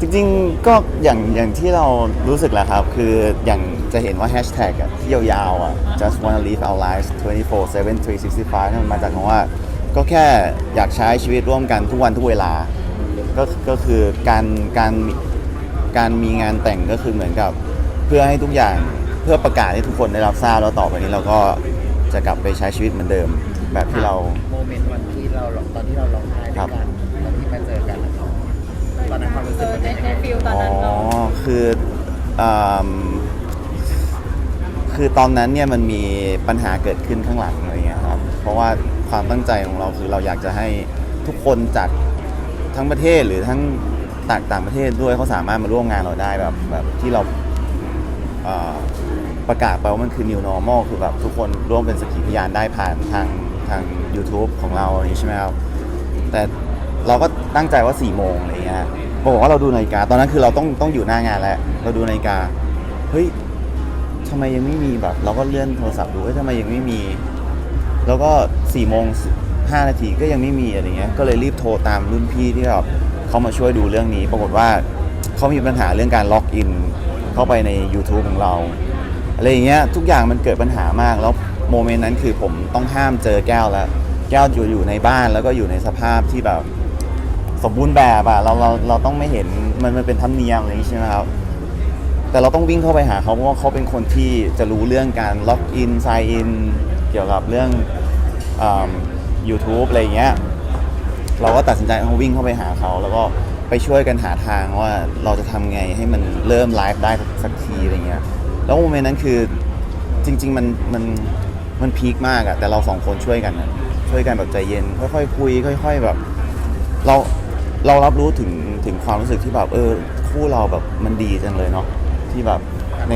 จริงๆ ก็อย่างอย่างที่เรารู้สึกแหละครับ คืออย่างจะเห็นว่าแฮชแท็กอะที่ยาวๆอะ just wanna live our lives 24 7 365นั่นมันมาจากคำว่า ก็แค่อยากใช้ชีวิตร่วมกันทุกวันทุกเวลา ก็ก็คือการการการมีงานแต่งก็คือเหมือนกับเพื่อให้ทุกอย่างเพื่อประกาศให้ทุกคนได้รับทราบแล้วต่อไปนี้เราก็จะกลับไปใช้ชีวิตเหมือนเดิม แบบที่เราโมเมนต์วันที่เราตอนที่เราร้องไห้ด้วยกัน ตอนนั้นความรู้สึกมันในเป็นยังในไงฟิลตอนอ๋อ นั้นเนาะคืออืมคือตอนนั้นเนี่ยมันมีปัญหาเกิดขึ้นข้างหลังอะไรเงี้ยครับ เพราะว่าความตั้งใจของเราคือเราอยากจะให้ทุกคนจากทั้งประเทศหรือทั้งต่างต่างประเทศด้วยเขาสามารถมาร่วมงานเราได้แบบแบบที่เราเอ่อประกาศไปว่ามันคือ new normal คือแบบทุกคนร่วมเป็นสักขีพยานได้ผ่านทางทาง YouTube ของเราอะไรอย่างนี้ใช่ไหมครับ แต่เราก็ตั้งใจว่า4ี่โมงอะไร บอกว่าเราดูนาฬิกา ตอนนั้นคือเราต้องต้องอยู่หน้างานแล้วเราดูนาฬิกาเฮ้ยทำไมยังไม่มีแบบ เราก็เลื่อนโทรศัพท์ดูเฮ้ยทำไมยังไม่มี แล้วก็4ี่โมงห้านาทีก็ยังไม่มีอะไรเงี้ยก็เลยรีบโทรตามรุ่นพี่ที่แบบเขามาช่วยดูเรื่องนี้ ปรากฏว่าเขามีปัญหาเรื่องการล็อกอินเข้าไปใน YouTube ของเราอะไรอย่างเงี้ยทุกอย่างมันเกิดปัญหามากแล้วโมเมนต์นั้นคือผมต้องห้ามเจอแก้วแล้ว แก้วอยู่อยู่ในบ้านแล้วก็อยู่ในสภาพที่แบบ สมบูรณ์แบบอะเราเราเราต้องไม่เห็นมันมันเป็นธรรมเนียมอะไรอย่างงี้ใช่ไหมครับแต่เราต้องวิ่งเข้าไปหาเขาเพราะว่าเขาเป็นคนที่จะรู้เรื่องการล็อกอินไซอินเกี่ยวกับเรื่องยูทูบอะไรอย่างเงี้ยเราก็ตัดสินใจเอาวิ่งเข้าไปหาเขา แล้วก็ไปช่วยกันหาทางว่าเราจะทำไงให้มันเริ่มไลฟ์ได้สักทีอะไรเงี้ยแล้วโมเมนต์นั้นคือจริง ๆ มันมันมันพีคมากอะแต่เราสองคนช่วยกันช่วยกันแบบใจเย็น ค่อยๆคุย ค่อย ๆแบบ เรา เรารับรู้ถึงถึงความรู้สึกที่แบบเออคู่เราแบบมันดีจังเลยเนาะที่แบบใน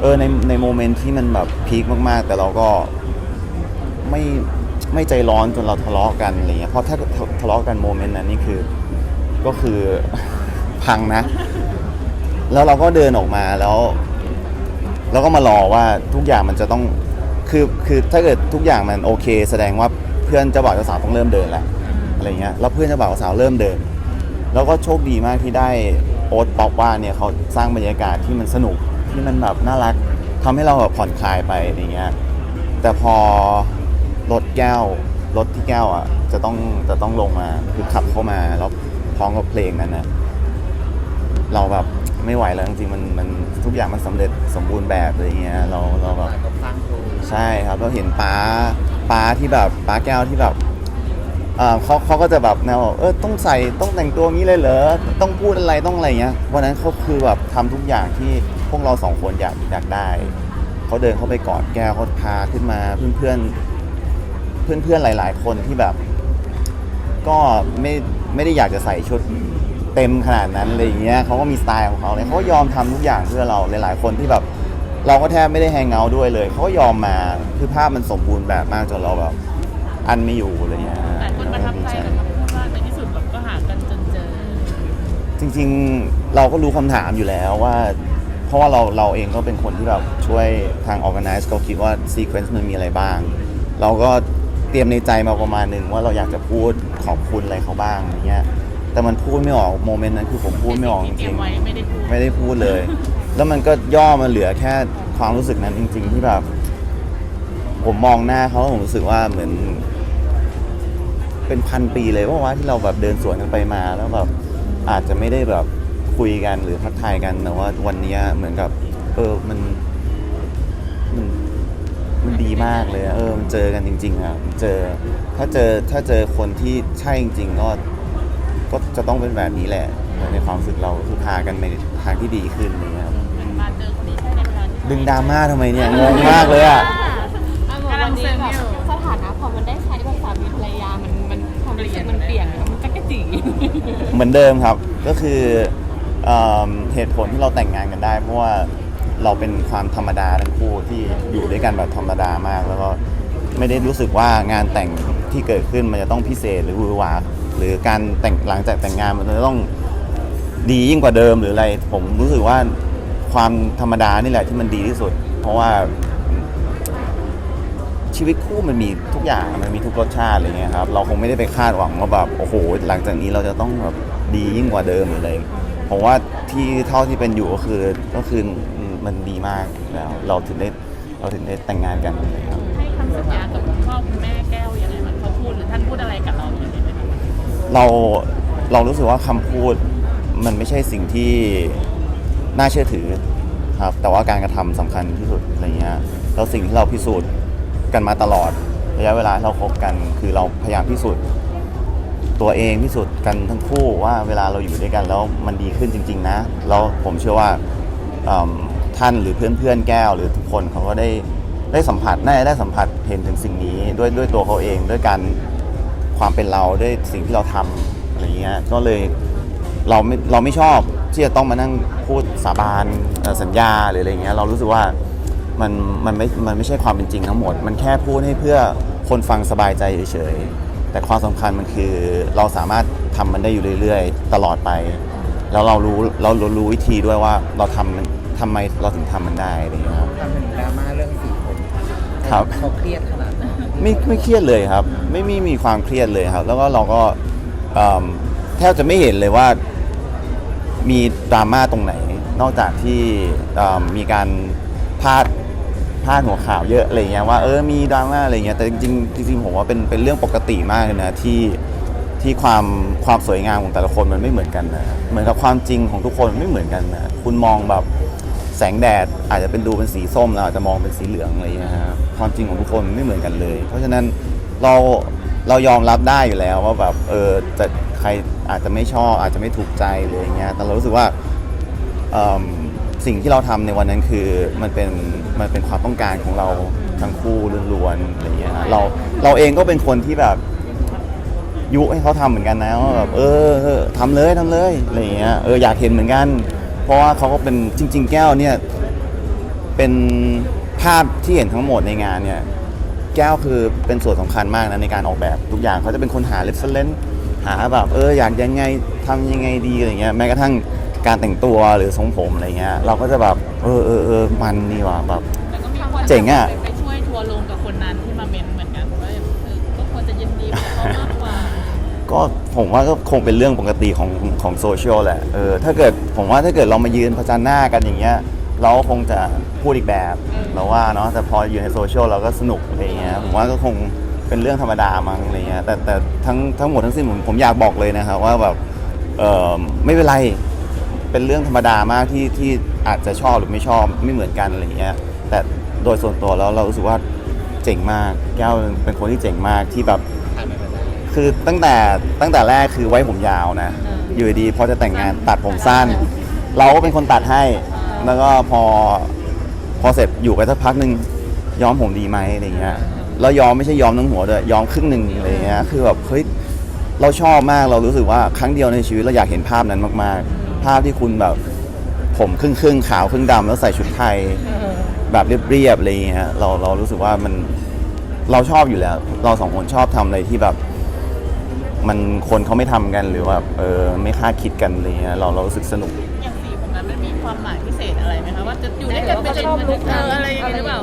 เออในในโมเมนต์ที่มันแบบพีคมากๆ แต่เราก็ไม่ไม่ใจร้อนจนเราทะเลาะกันอะไรเงี้ยเพราะถ้าทะเลาะกันโมเมนต์นั้นนี่คือก็คือพังนะ แล้วเราก็เดินออกมาแล้วแล้วก็มารอว่าทุกอย่างมันจะต้องคือคือถ้าเกิดทุกอย่างมันโอเค แสดงว่าเพื่อนเจ้าบ่าวเจ้าสาวต้องเริ่มเดินแล้วอะไรเงี้ยแล้วเพื่อนเจ้าบ่าวเจ้าสาวเริ่มเดิน แล้วก็โชคดีมากที่ได้โอ๊ตป๊อกว่าเนี่ยเขาสร้างบรรยากาศที่มันสนุกที่มันแบบน่ารักทำให้เราแบบผ่อนคลายไปอะไรเงี้ยแต่พอรถแก้วรถที่แก้วอะจะต้องจะต้องลงมาคือขับเข้ามาแล้วพร้อมกับเพลงนั้นนะเราแบบไม่ไหวแล้วจริงๆมันมันทุกอย่างมันสำเร็จสมบูรณ์แบบอะไรเงี้ยเราเราแบบก็ฟังครูใช่ครับเราเห็นป้าป้าที่แบบป้าแก้วที่แบบเอ่อเขาเขาก็จะแบบแนวเออต้องใส่ต้องแต่งตัวงี้เลยเหรอต้องพูดอะไรต้องอะไรเงี้ยวันนั้นเขาคือแบบทำทุกอย่างที่พวกเราสองคนอยากอยากได้เขาเดินเข้าไปกอดแก้วเขาพาขึ้นมาเพื่อนเพื่อนเพื่อนเพื่อนๆหลาย ๆ คนที่แบบ ก็ไม่ไม่ได้อยากจะใส่ชุดเต็มขนาดนั้นอะไรอย่างเงี้ยเขาก็มีสไตล์ของเขาเลยเขาก็ยอมทำทุกอย่างเพื่อเราหลาย ๆ คนที่แบบ เราก็แทบไม่ได้แฮงเอาท์ด้วยเลยเขาก็ยอมมาคือภาพมันสมบูรณ์แบบมากจนเราแบบ อันไม่อยู่อะไรเงี้ย จริงๆเราก็รู้คำถามอยู่แล้วว่า เพราะว่าเราเราเองก็เป็นคนที่แบบช่วยทาง organize เขาคิดว่า sequence มันมีอะไรบ้าง เราก็เตรียมในใจมาประมาณหนึ่งว่าเราอยากจะพูดขอบคุณอะไรเขาบ้างอย่างเงี้ยแต่มันพูดไม่ออกโมเมนต์นั้นคือผมพูดไม่ออกจที่เตรีริยงมๆไว้ไม่ได้พูดไม่ได้พูดเลย แล้วมันก็ย่อมาเหลือแค่ความรู้สึกนั้นจริง ๆ ที่แบบผมมองหน้าเขาแล้วผมรู้สึกว่าเหมือน เป็นพันปีเลยว่าว่าที่เราแบบเดินสวนกันไปมาแล้วแบบ อาจจะไม่ได้แบบคุยกันหรือทักทายกันแต่ว่าวันเนี้ยเหมือนกับ เออมันมันมันดีมากเลยอะเออมันเจอกันจริง ๆอะเจอถ้าเจอถ้าเจอคนที่ใช่จริง ๆ ก็ก็จะต้องเป็นแบบนี้แหละในความรู้สึกเราคือพากันในทางที่ดีขึ้นอะไรเงี้ยครับมันมาเจอคนนี้ใช่ในเวลาที่ดึงดราม่าทำไมเนี่ยงงมากเลยอะอะเหมือนวั เหมือนเดิมครับ ก็คือเอิ่มเหตุผลที่เราแต่งงานกันได้ เพราะว่าเราเป็นความธรรมดาทั้งคู่ที่อยู่ด้วยกันแบบธรรมดามาก แล้วก็ไม่ได้รู้สึกว่างานแต่งที่เกิดขึ้นมันจะต้องพิเศษหรือหวือหวาหรือการแต่งหลังจากแต่งงานมันจะต้องดียิ่งกว่าเดิมหรืออะไร ผมรู้สึกว่าความธรรมดานี่แหละที่มันดีที่สุด เพราะว่า ชีวิตคู่มันมีทุกอย่างมันมีทุกรสชาติอะไรเงี้ยครับเราคงไม่ได้ไปคาดหวังว่าแบบโอ้โห หลังจากนี้เราจะต้องแบบดียิ่งกว่าเดิมหรืออะไรผมว่าที่เท่าที่เป็นอยู่ก็คือก็คือมันดีมากแล้ว เราถึงได้เราถึงได้แต่งงานกันอะไรครับให้คำสัญญากับคุณพ่อคุณแม่แก้วยังไงมันเขาพูดหรือท่านพูดอะไรกับเราอย่างไรไหมคะเราเรารู้สึกว่าคำพูดมันไม่ใช่สิ่งที่น่าเชื่อถือครับแต่ว่าการกระทำสำคัญที่สุดอะไรเงี้ยแล้วสิ่งที่เราพิสูจน์ กันมาตลอดระยะเวลาเราคบกัน คือเราพยายามพิสูจน์ตัวเองพิสูจน์กันทั้งคู่ว่าเวลาเราอยู่ด้วยกันแล้วมันดีขึ้นจริง ๆ นะ แล้วผมเชื่อว่าท่านหรือเพื่อนๆแก้วหรือทุกคนเขาก็ได้ได้สัมผัสน่าจะได้สัมผัสเห็นถึงสิ่งนี้ด้วยด้วยตัวเขาเองด้วยการความเป็นเราด้วยสิ่งที่เราทำอะไรเงี้ยก็เลยเราไม่เราไม่ชอบที่จะต้องมานั่งพูดสาบานสัญญาหรืออะไรเงี้ยเรารู้สึกว่า มันมันไม่มันไม่ใช่ความเป็นจริงทั้งหมด มันแค่พูดให้เพื่อคนฟังสบายใจเฉยๆแต่ความสำคัญมันคือเราสามารถทำมันได้อยู่เรื่อยๆ ตลอดไป แล้วเรารู้เราเรารู้วิธีด้วยว่าเราทำมันทำไมเราถึงทำมันได้อะไรเงี้ยครับทำเป็นดราม่าเรื่องสีผมครับเขาเครียดขนาดไหนไม่ไม่เครียดเลยครับ ไม่มีมีความเครียดเลยครับ แล้วก็เราก็เอิ่มแทบจะไม่เห็นเลยว่ามีดราม่าตรงไหน นอกจากที่เอิ่มมีการพาด พลาดหัวข่าวเยอะอะไรเงี้ยว่าเออมีดราม่าอะไรเงี้ยแต่จริงๆจริงๆผมว่าเป็นเป็นเรื่องปกติมากเลยนะที่ที่ความความสวยงามของแต่ละคนมันไม่เหมือนกันนะเหมือนกับความจริงของทุกคนมันไม่เหมือนกันนะคุณมองแบบแสงแดดอาจจะเป็นดูเป็นสีส้มเราอาจจะมองเป็นสีเหลืองอะไรเงี้ยครับความจริงของทุกคนไม่เหมือนกันเลย เพราะฉะนั้นเราเรายอมรับได้อยู่แล้วว่าแบบเออจะใครอาจจะไม่ชอบอาจจะไม่ถูกใจเลยอย่างเงี้ยแต่เรารู้สึกว่าเอิ่ม สิ่งที่เราทำในวันนั้นคือมันเป็นมันเป็นความต้องการของเราทั้งคู่ล้วนๆอะไรอย่างเงี้ยเราเราเองก็เป็นคนที่แบบยุให้เขาทำเหมือนกันนะว่าแบบเออทำเลยทำเลยอะไรอย่างเงี้ยเอออยากเห็นเหมือนกัน เพราะว่าเขาก็เป็นจริง ๆ แก้วเนี่ยเป็นภาพที่เห็นทั้งหมดในงานเนี่ยแก้วคือเป็นส่วนสำคัญมากนะในการออกแบบทุกอย่างเขาจะเป็นคนหาเรฟเฟรนซ์หาแบบเอออยากยังไงทำยังไงดีอะไรเงี้ยแม้กระทั่ง การแต่งตัวหรือทรงผมอะไรเงี้ยเราก็จะแบบเออเออเออมันนี่ว่ะแบบ แต่ก็มีคนเจ๋งอะ ไปช่วยทัวร์ลงกับคนนั้นที่มาเมนเหมือนกันว่าเออก็ควรจะยินดีกับเขามากกว่า ก็ผมว่าก็คงเป็นเรื่องปกติของของโซเชียลแหละเออถ้าเกิดผมว่าถ้าเกิดเรามายืนประจันหน้ากันอย่างเงี้ยเราก็คงจะพูดอีกแบบเราว่าเนาะแต่พออยู่ในโซเชียลเราก็สนุกอะไรเงี้ยผมว่าก็คงเป็นเรื่องธรรมดามั้งอะไรเงี้ยแต่แต่ทั้งทั้งหมดทั้งสิ้นผมผมอยากบอกเลยนะครับว่าแบบเออไม่เป็นไร เป็นเรื่องธรรมดามากที่ที่อาจจะชอบหรือไม่ชอบไม่เหมือนกันอะไรเงี้ยแต่โดยส่วนตัวแล้วเรารู้สึกว่าเจ๋งมาก แก้วเป็นคนที่เจ๋งมากที่แบบทำแบบนั้นคือตั้งแต่ตั้งแต่แรกคือไว้ผมยาวนะ อยู่ดีๆพอจะแต่งงานตัดผมสั้น เราก็เป็นคนตัดให้ แล้วก็พอพอเสร็จอยู่ไปสักพักหนึ่งย้อมผมดีไหมอะไรเงี้ยแล้วย้อมไม่ใช่ย้อมทั้งหัวด้วยย้อมครึ่งหนึ่งอะไรเงี้ยคือแบบเฮ้ยเราชอบมากเรารู้สึกว่าครั้งเดียวในชีวิตเราอยากเห็นภาพนั้นมากๆ ภาพที่คุณแบบ ผมครึ่งครึ่งๆขาวครึ่งดำแล้วใส่ชุดไทย แบบเรียบๆอะไรเงี้ยเราเรารู้สึกว่ามันเราชอบอยู่แล้ว เราสองคนชอบทำอะไรที่แบบ มันคนเขาไม่ทำกันหรือว่าเออไม่คาดคิดกันอะไรเงี้ยเราเรารู้สึกสนุกอย่างสีผมนั้นมันมีความหมายพิเศษอะไรไหมคะว่าจะอยู่ด้วยกันเป็นชอบลุกเอออะไรอย่างเงี้ยหรือเปล่า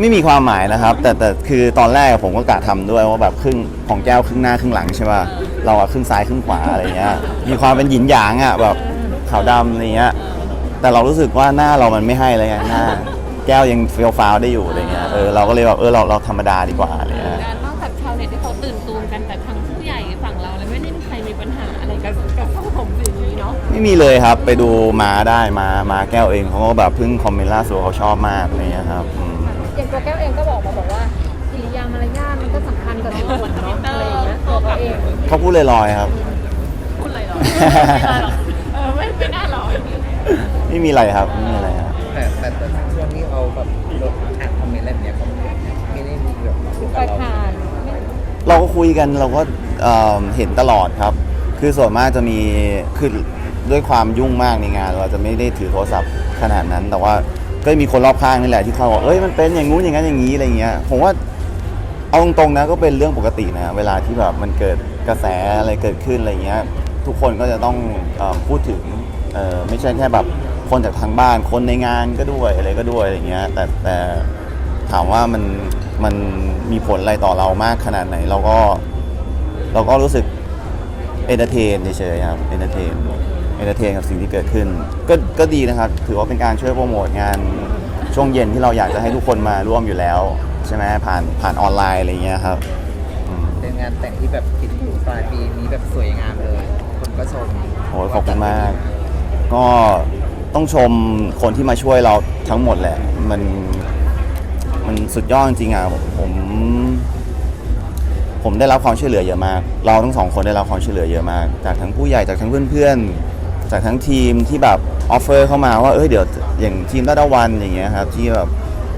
ไม่มีความหมายนะครับ แต่แต่คือตอนแรกผมก็กะทำด้วยว่าแบบครึ่งของแก้วครึ่งหน้าครึ่งหลังใช่ป่ะเราอะครึ่งซ้ายครึ่งขวาอะไรเงี้ยมีความเป็นหยินหยางอะแบบ ขาวดำอะไรเงี้ยแต่เรารู้สึกว่าหน้าเรามันไม่ให้เลยไงหน้า แก้วยังเฟี้ยวฟ้าวได้อยู่อะไรเงี้ยเออเราก็เลยแบบเออเราเราธรรมดาดีกว่าอะไรเงี้ยนอกจากชาวเน็ตที่เขาตื่นตูมกันแต่ทางผู้ใหญ่ฝั่งเราเลยไม่ได้มีใครมีปัญหาอะไรกับกับทรงผมสีนี้เนาะไม่มีเลยครับไปดูมาได้มามาแก้วเองเขาก็แบบเพิ่งคอมเมนต์ล่าสุดเขาชอบมากอะไรเงี้ยครับอืมอย่างตัวแก้วเองก็บอกมาบอกว่ากิริยามารยาทมันก็สำคัญกับตัวคนเนาะอะไรอย่างเงี้ยตัวเขาเอง เขาพูดลอยๆครับพูดอะไรหรอ ไม่ได้หรอกเออ ไม่ไม่น่าหรอกไม่มีอะไรครับไม่มีอะไรครับแต่แต่แต่ช่วงนี้เอาแบบลดอ่านคอมเมนต์อะไรแบบเนี้ยเขาไม่ได้มีแบบมาคุยปกับระเราธานเราก็คุยกันเราก็เอ่อเห็นตลอดครับ คือส่วนมากจะมีคือด้วยความยุ่งมากในงาน เราจะไม่ได้ถือโทรศัพท์ขนาดนั้น แต่ว่าก็มีคนรอบข้างนี่แหละที่เขาบอกเอ้ยมันเป็นอย่างงู้นอย่างนั้นอย่างนี้อะไรเงี้ยผมว่าเอาตรงๆนะก็เป็นเรื่องปกตินะเวลาที่แบบมันเกิดกระแสอะไรเกิดขึ้นอะไรเงี้ยทุกคนก็จะต้องเออพูดถึง เออไม่ใช่แค่แบบคนจากทางบ้านคนในงานก็ด้วยอะไรก็ด้วยอะไรเงี้ยแต่แต่ถามว่ามันมันมีผลอะไรต่อเรามากขนาดไหน เราก็เราก็รู้สึกเอนเตอร์เทนเฉยๆครับเอนเตอร์เทนเอนเตอร์เทนกับสิ่งที่เกิดขึ้น ก็ก็ดีนะครับ ถือว่าเป็นการช่วยโปรโมทงานช่วงเย็นที่เราอยากจะให้ทุกคนมาร่วมอยู่แล้ว ใช่ไหมผ่านผ่านออนไลน์อะไรอย่างเงี้ยครับอืมเป็นงานแต่งที่แบบคิดถูกปลายปีนี้แบบสวยงามเลย คนก็ชมโอ้ยขอบคุณมาก ก็ต้องชมคนที่มาช่วยเราทั้งหมดแหละ มันมันสุดยอดจริงๆอะผม ผมได้รับความช่วยเหลือเยอะมาก เราทั้งสองคนได้รับความช่วยเหลือเยอะมาก จากทั้งผู้ใหญ่จากทั้งเพื่อนๆ จากทั้งทีมที่แบบออฟเฟอร์เข้ามาว่าเอ้ยเดี๋ยวอย่างทีมระดาวันอย่างเงี้ยครับที่แบบ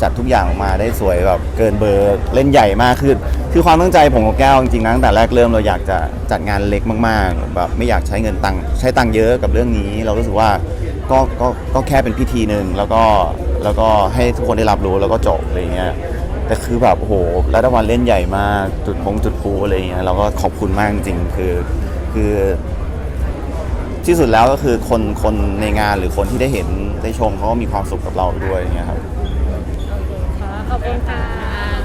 จัดทุกอย่างออกมาได้สวยแบบเกินเบอร์เล่นใหญ่มากคือคือความตั้งใจผมกับแก้วจริงๆนะตั้งแต่แรกเริ่มเราอยากจะจัดงานเล็กมากๆแบบไม่อยากใช้เงินตังค์ใช้ตังค์เยอะกับเรื่องนี้ เรารู้สึกว่าก็ก็ก็แค่เป็นพิธีหนึ่งแล้วก็แล้วก็ให้ทุกคนได้รับรู้แล้วก็จบอะไรเงี้ยแต่คือแบบโอ้โหรัฐวันเล่นใหญ่มากจุดพงจุดพูอะไรเงี้ยเราก็ขอบคุณมากจริงๆคือคือที่สุดแล้วก็คือคนคนในงานหรือคนที่ได้เห็นได้ชมเขาก็มีความสุขกับเราด้วยเงี้ยครับ ขอบคุณค่ะ